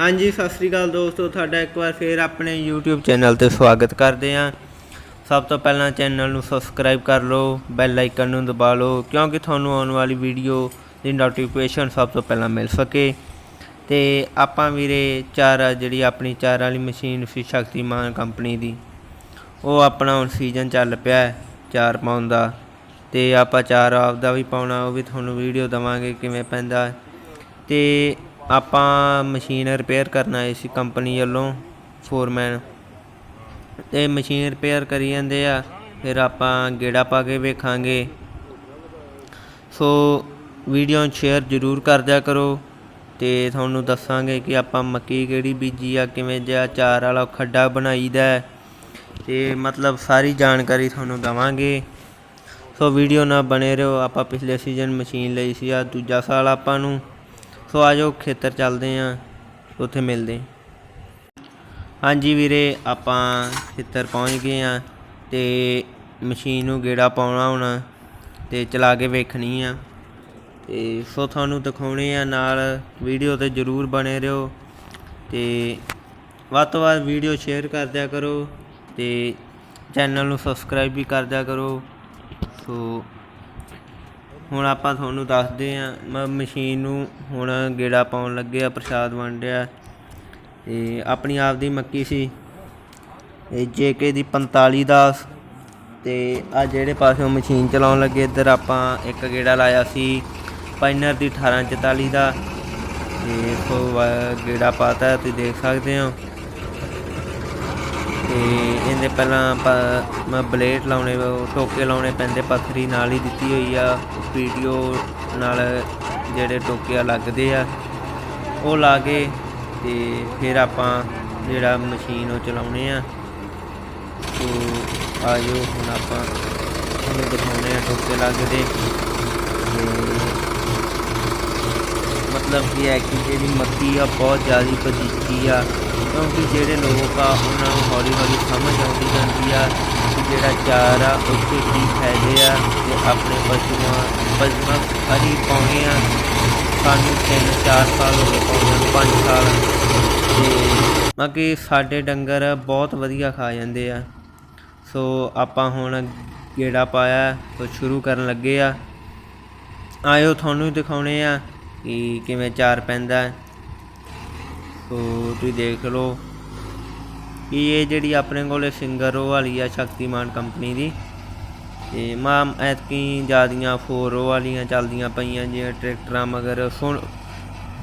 ਹਾਂਜੀ, ਸਤਿ ਸ੍ਰੀ ਅਕਾਲ ਦੋਸਤੋ, ਤੁਹਾਡਾ ਇੱਕ ਵਾਰ ਫੇਰ ਆਪਣੇ YouTube ਚੈਨਲ ਤੇ ਸਵਾਗਤ ਕਰਦੇ ਹਾਂ। ਸਭ ਤੋਂ ਪਹਿਲਾਂ ਚੈਨਲ ਨੂੰ ਸਬਸਕ੍ਰਾਈਬ ਕਰ ਲਓ, ਬੈਲ ਆਈਕਨ ਨੂੰ ਦਬਾ ਲਓ, ਕਿਉਂਕਿ ਤੁਹਾਨੂੰ ਆਉਣ ਵਾਲੀ ਵੀਡੀਓ ਦੀ ਨੋਟੀਫਿਕੇਸ਼ਨ ਸਭ ਤੋਂ ਪਹਿਲਾਂ ਮਿਲ ਸਕੇ। ਤੇ ਆਪਾਂ ਵੀਰੇ, ਚਾਰ ਜਿਹੜੀ ਆਪਣੀ ਚਾਰ ਵਾਲੀ ਮਸ਼ੀਨ ਸੀ, ਸ਼ਕਤੀਮਾਨ ਕੰਪਨੀ ਦੀ, ਉਹ ਆਪਣਾ ਹੁਣ ਸੀਜ਼ਨ ਚੱਲ ਪਿਆ ਹੈ, ਚਾਰ ਪਾਉਣ ਦਾ। ਤੇ ਆਪਾਂ ਚਾਰ ਆਪਦਾ ਵੀ ਪਾਉਣਾ, ਉਹ ਵੀ ਤੁਹਾਨੂੰ ਵੀਡੀਓ ਦਵਾਂਗੇ, ਕਿਵੇਂ ਪੈਂਦਾ। ਤੇ ਆਪਾਂ ਮਸ਼ੀਨ ਰਿਪੇਅਰ ਕਰਨ ਆਏ ਸੀ ਕੰਪਨੀ ਵੱਲੋਂ ਫੋਰਮੈਨ ਤੇ ਮਸ਼ੀਨ ਰਿਪੇਅਰ ਕਰੀ ਜਾਂਦੇ ਆ, ਫਿਰ ਆਪਾਂ ਗੇੜਾ ਪਾ ਕੇ ਵੇਖਾਂਗੇ। ਸੋ ਵੀਡੀਓ ਨੂੰ ਸ਼ੇਅਰ ਜ਼ਰੂਰ ਕਰ ਦਿਆ ਕਰੋ ਤੇ ਤੁਹਾਨੂੰ ਦੱਸਾਂਗੇ ਕਿ ਆਪਾਂ ਮੱਕੀ ਕਿਹੜੀ ਬੀਜੀ ਆ, ਕਿਵੇਂ ਜਿਹਾ ਚਾਰ ਵਾਲਾ ਖੱਡਾ ਬਣਾਈਦਾ ਹੈ। ਤੇ ਮਤਲਬ ਸਾਰੀ ਜਾਣਕਾਰੀ ਤੁਹਾਨੂੰ ਦਵਾਂਗੇ। ਸੋ ਵੀਡੀਓ ਨਾਲ ਬਣੇ ਰਹੋ, ਆਪਾਂ ਪਿਛਲੇ ਸੀਜ਼ਨ ਮਸ਼ੀਨ ਲਈ ਸੀ ਆ ਦੂਜਾ ਸਾਲ ਆਪਾਂ ਨੂੰ। ਸੋ ਆਜੋ ਖੇਤਰ ਚੱਲਦੇ ਆਂ, ਉੱਥੇ ਮਿਲਦੇ ਹਾਂਜੀ ਵੀਰੇ, ਆਪਾਂ ਖੇਤਰ ਪਹੁੰਚ ਗਏ ਆਂ ਤੇ ਮਸ਼ੀਨ ਨੂੰ ਗੇੜਾ ਪਾਉਣਾ ਹੁਣ ਤੇ ਚਲਾ ਕੇ ਵੇਖਣੀ ਆ। ਤੇ ਸੋ ਤੁਹਾਨੂੰ ਦਿਖਾਉਣੇ ਆ, ਨਾਲ ਵੀਡੀਓ ਤੇ ਜਰੂਰ ਬਣੇ ਰਹੋ ਤੇ ਵੱਧ ਤੋਂ ਵੱਧ ਵੀਡੀਓ ਸ਼ੇਅਰ ਕਰ ਦਿਆ ਕਰੋ ਤੇ ਚੈਨਲ ਨੂੰ ਸਬਸਕ੍ਰਾਈਬ ਵੀ ਕਰ ਦਿਆ ਕਰੋ। ਸੋ ਹੁਣ ਆਪਾਂ ਤੁਹਾਨੂੰ ਦੱਸਦੇ ਹਾਂ, ਮ- ਮਸ਼ੀਨ ਨੂੰ ਹੁਣ ਗੇੜਾ ਪਾਉਣ ਲੱਗੇ ਆ, ਪ੍ਰਸ਼ਾਦ ਵੰਡਿਆ ਤੇ ਆਪਣੀ ਆਪ ਦੀ ਮੱਕੀ ਸੀ। ਇਹ ਜੇਕੇ ਦੀ 4510 ਤੇ ਆ ਜਿਹੜੇ ਪਾਸਿਓਂ ਮਸ਼ੀਨ ਚਲਾਉਣ ਲੱਗੇ, ਇੱਧਰ ਆਪਾਂ ਇੱਕ ਗੇੜਾ ਲਾਇਆ ਸੀ, ਪਾਈਨਰ ਦੀ 1844 ਦਾ। ਤੇ ਸੋ ਗੇੜਾ ਪਾਤਾ, ਤੁਸੀਂ ਦੇਖ ਸਕਦੇ ਹੋ। ਤੇ ਇਹਦੇ ਪਹਿਲਾਂ ਆਪਾਂ ਬਲੇਡ ਲਾਉਣੇ, ਟੋਕੇ ਲਾਉਣੇ ਪੈਂਦੇ, ਪੱਥਰੀ ਨਾਲ ਹੀ ਦਿੱਤੀ ਹੋਈ ਆ। ਵੀਡੀਓ ਨਾਲ ਜਿਹੜੇ ਟੋਕੇ ਲੱਗਦੇ ਆ, ਉਹ ਲਾ ਕੇ ਤੇ ਫਿਰ ਆਪਾਂ ਜਿਹੜਾ ਮਸ਼ੀਨ ਉਹ ਚਲਾਉਣੇ ਆ। ਤੋ ਆਜੋ, ਹੁਣ ਆਪਾਂ ਤੁਹਾਨੂੰ ਦਿਖਾਉਣੇ ਆ ਟੋਕੇ ਲੱਗਦੇ। ਮਤਲਬ ਕੀ ਹੈ ਕਿ ਜਿਹੜੀ ਮੱਕੀ ਆ, ਬਹੁਤ ਜ਼ਿਆਦਾ ਪਜੀਚੀ ਆ। ਕਿਉਂਕਿ ਜਿਹੜੇ ਲੋਕ ਆ, ਉਹਨਾਂ ਨੂੰ ਹੌਲੀ ਹੌਲੀ ਸਮਝ ਆਉਂਦੀ ਜਾਂਦੀ ਆ ਕਿ ਜਿਹੜਾ ਚਾਰ ਆ, ਉੱਥੇ ਕੀ ਫਾਇਦੇ ਆ ਤੇ ਆਪਣੇ ਪਸ਼ੂਆਂ ਪਸ਼ੂਆਂ ਹਰੀ ਪਾਉਣੇ ਆ। ਸਾਨੂੰ 3-4 ਸਾਲ ਹੋ ਗਏ ਪਾਉਣੇ 5 ਸਾਲ। ਤੇ ਬਾਕੀ ਸਾਡੇ ਡੰਗਰ ਬਹੁਤ ਵਧੀਆ ਖਾ ਜਾਂਦੇ ਆ। ਸੋ ਆਪਾਂ ਹੁਣ ਗੇੜਾ ਪਾਇਆ, ਸੋ ਸ਼ੁਰੂ ਕਰਨ ਲੱਗੇ ਆ। ਆਇਓ ਤੁਹਾਨੂੰ ਦਿਖਾਉਣੇ ਆ ਕਿ ਕਿਵੇਂ ਚਾਰ ਪੈਂਦਾ। ਸੋ ਤੁਸੀਂ ਦੇਖ ਲਓ ਕਿ ਇਹ ਜਿਹੜੀ ਆਪਣੇ ਕੋਲੇ ਸਿੰਗਰ ਉਹ ਵਾਲੀ ਆ, ਸ਼ਕਤੀਮਾਨ ਕੰਪਨੀ ਦੀ। ਤੇ ਮਾਂ ਐਤਕੀ ਜਿਆਦੀਆਂ 4 ਵਾਲੀਆਂ ਚੱਲਦੀਆਂ ਪਈਆਂ ਜਿਵੇਂ ਟਰੈਕਟਰਾਂ, ਮਗਰ ਸੁਣ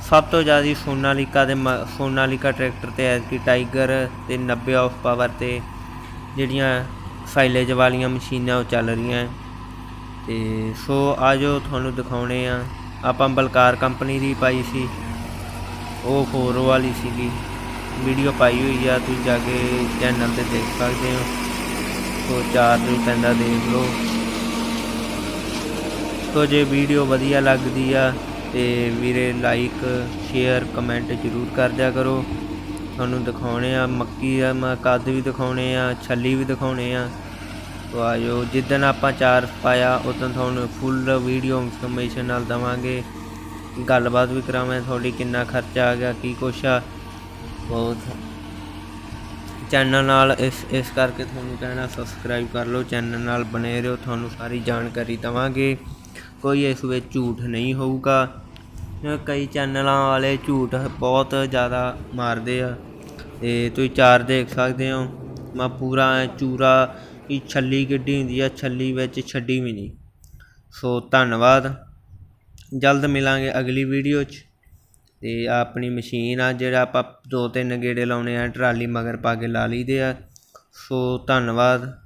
ਸਭ ਤੋਂ ਜ਼ਿਆਦਾ ਸੋਨਾਲੀਕਾ ਦੇ ਮ- ਸੋਨਾਲੀਕਾ ਟਰੈਕਟਰ ਤੇ ਐਤਕੀ ਟਾਈਗਰ ਤੇ 90 ਆਫ ਪਾਵਰ ਤੇ ਜਿਹੜੀਆਂ ਸਾਈਲੇਜ ਵਾਲੀਆਂ ਮਸ਼ੀਨਾਂ ਉਹ ਚੱਲ ਰਹੀਆਂ। ਹੈ। ਤੇ ਸੋ ਆਜੋ ਤੁਹਾਨੂੰ ਦਿਖਾਉਣੇ ਆ। ਆਪਾਂ ਬਲਕਾਰ ਕੰਪਨੀ ਦੀ ਪਾਈ ਸੀ। ਉਹ ਫੋਰ ਵਾਲੀ ਸੀਗੀ। ਵੀਡੀਓ ਪਾਈ ਹੋਈ ਆ, ਤੁਸੀਂ ਜਾ ਕੇ ਚੈਨਲ ਤੇ ਦੇਖ ਸਕਦੇ ਹੋ। ਸੋ ਚਾਰ ਵੀ ਪੈਂਦਾ ਦੇਖ ਲਓ। ਸੋ ਜੇ ਵੀਡੀਓ ਵਧੀਆ ਲੱਗਦੀ ਆ ਤੇ ਵੀਰੇ ਲਾਈਕ ਸ਼ੇਅਰ ਕਮੈਂਟ ਜ਼ਰੂਰ ਕਰ ਦਿਆ ਕਰੋ। ਤੁਹਾਨੂੰ ਦਿਖਾਉਣੇ ਆ, ਮੱਕੀ ਆ, ਮੈਂ ਕੱਦ ਵੀ ਦਿਖਾਉਣੇ ਆ, ਛੱਲੀ ਵੀ ਦਿਖਾਉਣੇ ਆ। ਸੋ ਆਜੋ ਜਿੱਦਣ ਆਪਾਂ ਚਾਰ ਪਾਇਆ, ਉਦੋਂ ਤੁਹਾਨੂੰ ਫੁੱਲ ਵੀਡੀਓ ਇਨਫੋਰਮੇਸ਼ਨ ਨਾਲ ਦਵਾਂਗੇ। ਗੱਲਬਾਤ ਵੀ ਕਰਾਵਾਂ ਤੁਹਾਡੀ ਕਿੰਨਾ ਖਰਚਾ ਆ ਗਿਆ, ਕੀ ਕੁਛ ਆ। ਬਹੁਤ। ਚੈਨਲ ਨਾਲ ਇਸ ਇਸ ਕਰਕੇ ਤੁਹਾਨੂੰ ਕਹਿਣਾ ਸਬਸਕ੍ਰਾਈਬ ਕਰ ਲਓ ਚੈਨਲ ਨਾਲ ਬਣੇ ਰਹੋ, ਤੁਹਾਨੂੰ ਸਾਰੀ ਜਾਣਕਾਰੀ ਦਵਾਂਗੇ। ਕੋਈ ਇਸ ਵਿੱਚ ਝੂਠ ਨਹੀਂ ਹੋਊਗਾ। ਕਈ ਚੈਨਲਾਂ ਵਾਲੇ ਝੂਠ ਬਹੁਤ ਜ਼ਿਆਦਾ ਮਾਰਦੇ ਆ। ਤੇ ਤੁਸੀਂ ਚਾਰ ਦੇਖ ਸਕਦੇ ਹੋ, ਮੈਂ ਪੂਰਾ ਚੂਰਾ ਕਿ ਛੱਲੀ ਗੱਡੀ ਹੁੰਦੀ ਆ, ਛੱਲੀ ਵਿੱਚ ਛੱਡੀ ਵੀ ਨਹੀਂ। ਸੋ ਧੰਨਵਾਦ। ਜਲਦ ਮਿਲਾਂਗੇ ਅਗਲੀ ਵੀਡੀਓ 'ਚ। ਤੇ ਆਪਣੀ ਮਸ਼ੀਨ ਆ, ਜਿਹੜਾ ਆਪਾਂ ਦੋ ਤਿੰਨ ਗੇੜੇ ਲਾਉਣੇ ਆ, ਟਰਾਲੀ ਮਗਰ ਪਾ ਕੇ ਲਾ ਲਈਦੇ ਆ। ਸੋ ਧੰਨਵਾਦ।